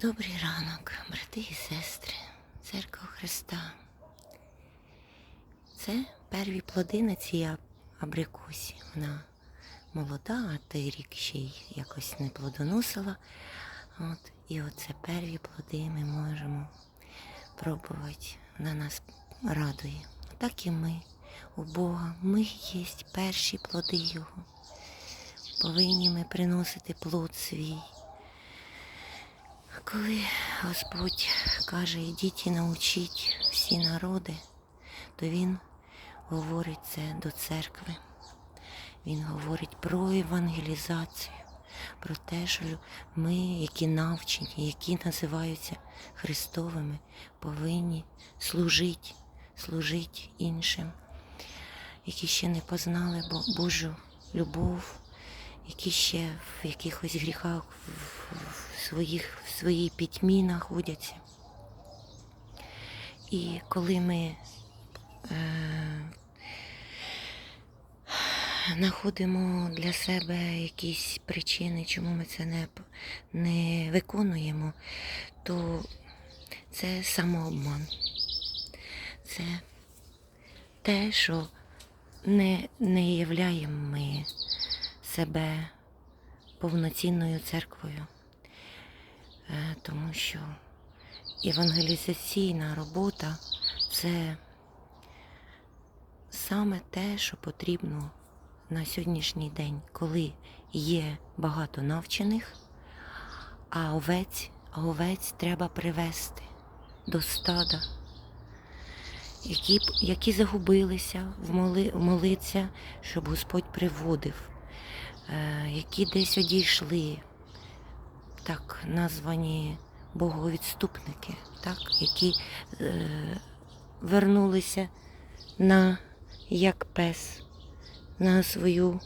Добрий ранок, брати і сестри, церква Христа. Це перві плоди на цій аб- абрикосі. Вона молода, а той рік ще й якось не плодоносила. От, і оце перві плоди ми можемо пробувати. Вона нас радує. Так і ми у Бога. Ми є перші плоди Його. Повинні ми приносити плод свій. Коли Господь каже, ідіть і научіть всі народи, то Він говорить це до церкви. Він говорить про евангелізацію, про те, що ми, які навчені, які називаються Христовими, повинні служити, служити іншим, які ще не познали Божу любов, які ще в якихось гріхах в, своїх, в своїй пітьмі знаходяться. І коли ми е, знаходимо для себе якісь причини, чому ми це не, не виконуємо, то це самообман. Це те, що не, не являємо ми себе повноцінною церквою, Е, тому що евангелізаційна робота це саме те, що потрібно на сьогоднішній день, коли є багато навчених, а овець, а овець треба привести до стада, які, які загубилися в моли, молиться, щоб Господь приводив, які десь одійшли, так названі боговідступники, так, які е, вернулися на як пес на свою,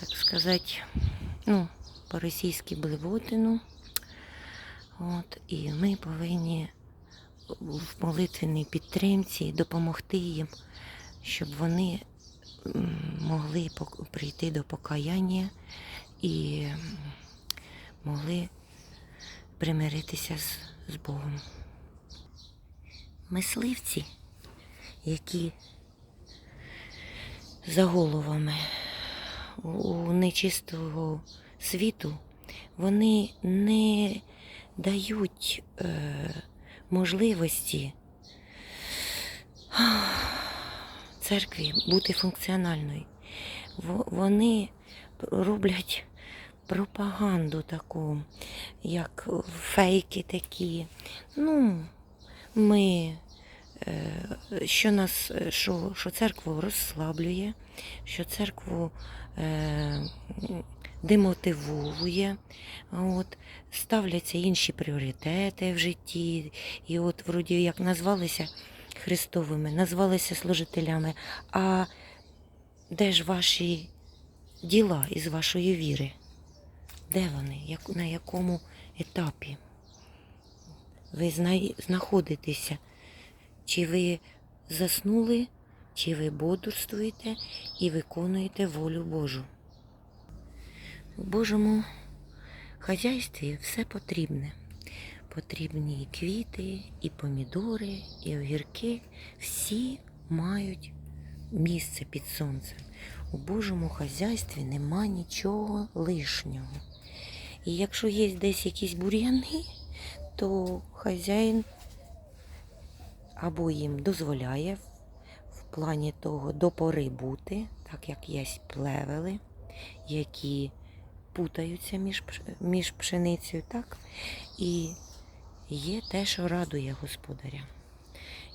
так сказати, ну, по-російськи блевотину. От, і ми повинні в молитвенній підтримці допомогти їм, щоб вони могли прийти до покаяння і могли примиритися з, з Богом. Мисливці, які за головами у нечистого світу, вони не дають е, можливості церкві бути функціональною. Во- Вони роблять пропаганду таку, як фейки такі. Ну, ми е, що нас, що, що церкву розслаблює, що церкву е, м, демотивує, от, ставляться інші пріоритети в житті. І от вроді як назвалися Христовими, назвалися служителями. А де ж ваші діла із вашої віри? Де вони? На якому етапі? Ви знаходитеся? Чи ви заснули, чи ви бодрствуєте і виконуєте волю Божу? У Божому хазяйстві все потрібне. Потрібні і квіти, і помідори, і огірки. Всі мають місце під сонцем. У Божому хазяйстві нема нічого лишнього. І якщо є десь якісь бур'яни, то хазяїн або їм дозволяє в- плані того до пори бути, так як є плевели, які путаються між, між пшеницею, так? І є те, що радує господаря.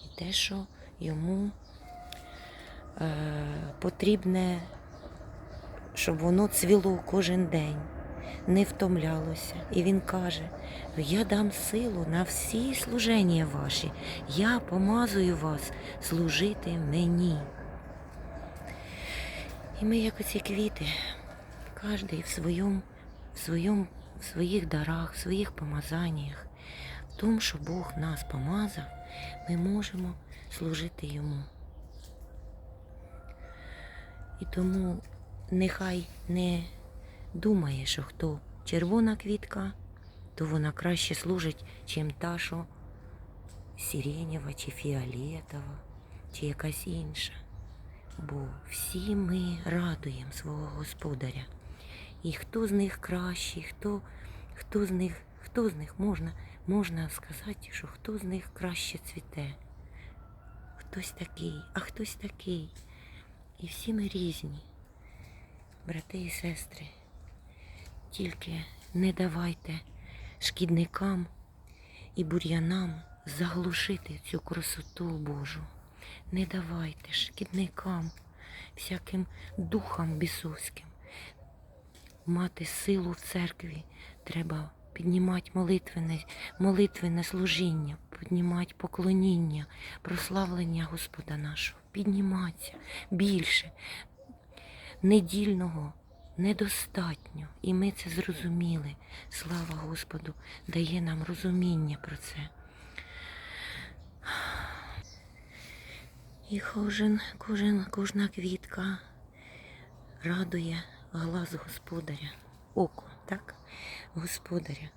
І те, що йому потрібне, щоб воно цвіло кожен день, не втомлялося. І він каже: я дам силу на всі служення ваші, я помазую вас служити мені. І ми, як оці квіти, кожен в своєму, в своєму, в своїх дарах, в своїх помазаннях, в тому, що Бог нас помазав, ми можемо служити йому. І тому нехай не думає, що хто червона квітка, то вона краще служить, чим та, що сиренєва чи фіолетова, чи якась інша. Бо всі ми радуємо свого господаря. І хто з них кращий, хто, хто з них, хто з них можна, можна сказати, що хто з них краще цвіте. Хтось такий, а хтось такий. І всі ми різні, брати і сестри. Тільки не давайте шкідникам і бур'янам заглушити цю красоту Божу. Не давайте шкідникам, всяким духам бісовським. Мати силу в церкві треба піднімати молитвене, молитвене служіння, піднімати поклоніння, прославлення Господа нашого, підніматися більше. Недільного недостатньо. І ми це зрозуміли. Слава Господу дає нам розуміння про це. І кожен, кожен, кожна квітка радує глаз господаря, око, так? Господаря.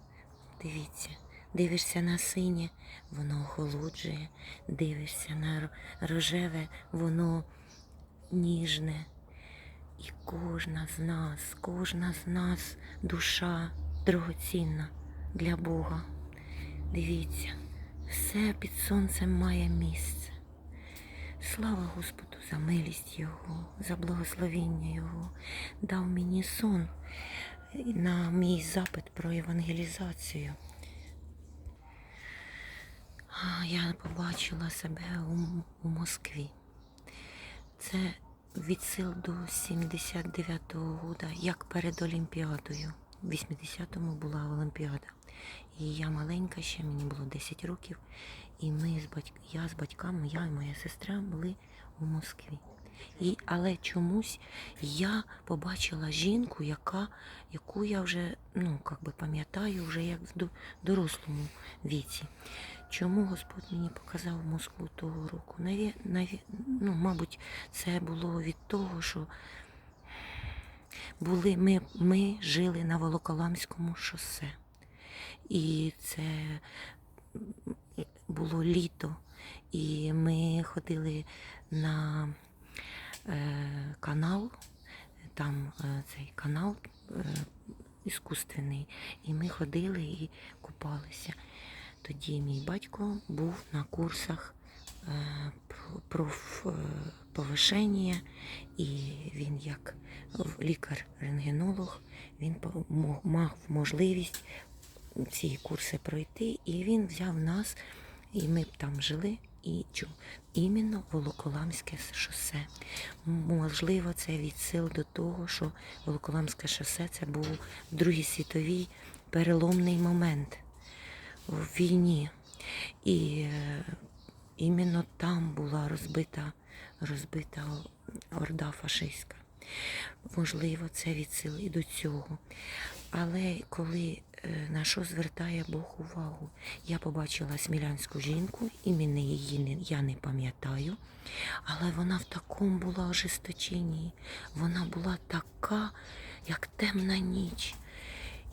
Дивіться, дивишся на синє, воно охолоджує, дивишся на рожеве, воно ніжне. І кожна з нас, кожна з нас душа дорогоцінна для Бога. Дивіться, все під сонцем має місце. Слава Господу за милість Його, за благословіння Його. Дав мені сон на мій запит про евангелізацію. Я побачила себе у, у Москві. Це від сил до 79-го года, як перед Олімпіадою. В 80-му була Олімпіада. І я маленька ще, мені було 10 років. І ми з батьк... я з батьками, я і моя сестра були у Москві. І, але чомусь я побачила жінку, яка, яку я вже ну, пам'ятаю, вже як в дорослому віці. Чому Господь мені показав Москву того року? Наві, наві, ну, мабуть, це було від того, що були, ми, ми жили на Волоколамському шосе. І це було літо, і ми ходили на е, канал, там е, цей канал е, іскусственний, і ми ходили і купалися. Тоді мій батько був на курсах е, про- про ф- е, і він як лікар-рентгенолог, він мав можливість ці курси пройти, і він взяв нас, і ми б там жили. І іменно Волоколамське шосе. Можливо, це відсил до того, що Волоколамське шосе це був в Другій світовій переломний момент в війні. І е, іменно там була розбита, розбита орда фашистська. Можливо, це відсил і до цього. Але коли е, на що звертає Бог увагу, я побачила смілянську жінку, імені її я не пам'ятаю, але вона в такому була ожесточенні. Вона була така, як темна ніч.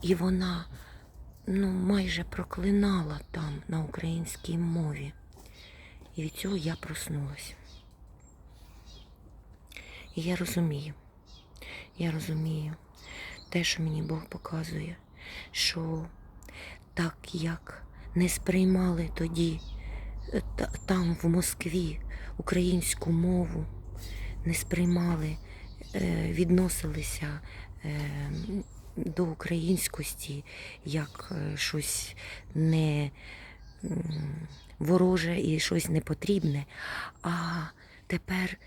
І вона ну, майже проклинала там на українській мові. І від цього я проснулася. І я розумію, я розумію те, що мені Бог показує, що так як не сприймали тоді е, там в Москві українську мову, не сприймали, е, відносилися е, до українськості як е, щось не вороже і щось непотрібне, а тепер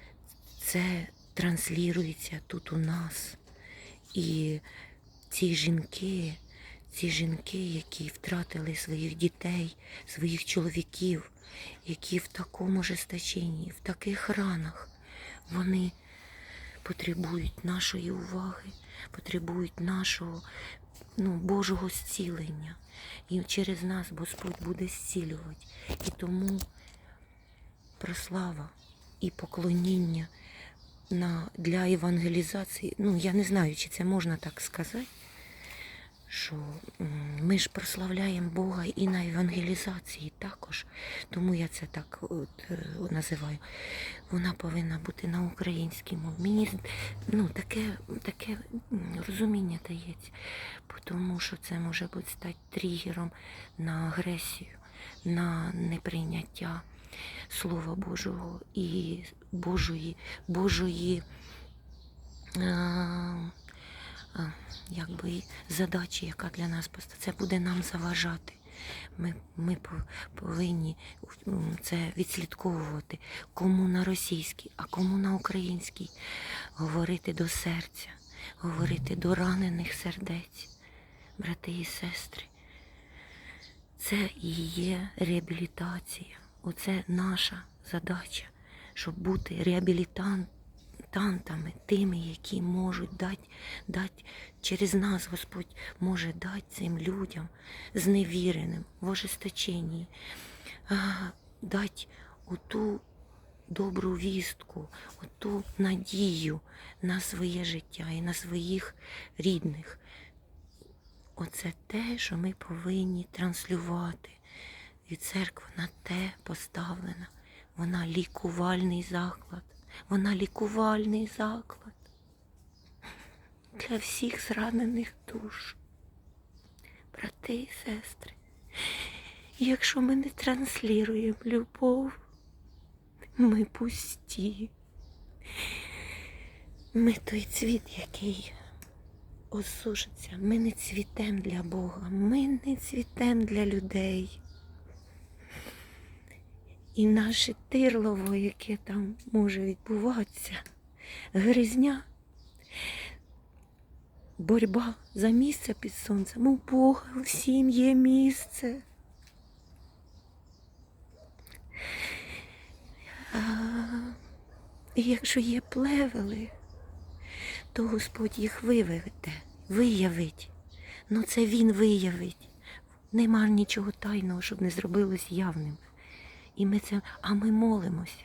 це транслірується тут у нас. І ці жінки, ці жінки, які втратили своїх дітей, своїх чоловіків, які в такому жесточенні, в таких ранах, вони потребують нашої уваги, потребують нашого ну, Божого зцілення. І через нас Господь буде зцілювати. І тому прослава і поклоніння на, для евангелізації, ну я не знаю, чи це можна так сказати, що ми ж прославляємо Бога і на евангелізації також. Тому я це так от, е, називаю. Вона повинна бути на українській мові. Мені ну, таке, таке розуміння дається, тому що це може бути стати тригером на агресію, на неприйняття Слова Божого і Божої, Божої а, а, якби і задачі, яка для нас. Це буде нам заважати. Ми, ми повинні це відслідковувати, кому на російській, а кому на українській. Говорити до серця, говорити до ранених сердець, брати і сестри. Це і є реабілітація. Оце наша задача, щоб бути реабілітантами, тими, які можуть дати, дати через нас Господь може дати цим людям зневіреним в ожесточенні, дати оту добру вістку, оту надію на своє життя і на своїх рідних. Оце те, що ми повинні транслювати. І церква на те поставлена. Вона лікувальний заклад. Вона лікувальний заклад для всіх зранених душ. Брати і сестри. Якщо ми не транслюємо любов, ми пусті. Ми той цвіт, який осушиться. Ми не цвітем для Бога, ми не цвітем для людей. І наше тирлово, яке там може відбуватися, гризня, боротьба за місце під сонцем. У Бога всім є місце. А, і якщо є плевели, то Господь їх виведе, виявить. Ну це Він виявить. Нема нічого тайного, щоб не зробилось явним. І ми це, а ми молимося,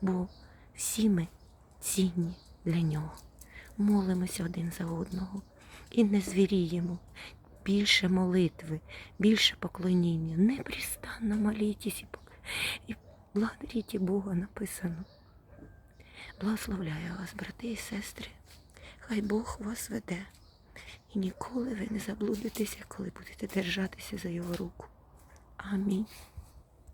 бо всі ми цінні для нього. Молимося один за одного і не звіріємо. Більше молитви, більше поклоніння. Непрестанно молітесь і, благодаріть Бога написано. Благословляю вас, брати і сестри. Хай Бог вас веде. І ніколи ви не заблудитеся, коли будете держатися за його руку. Амінь.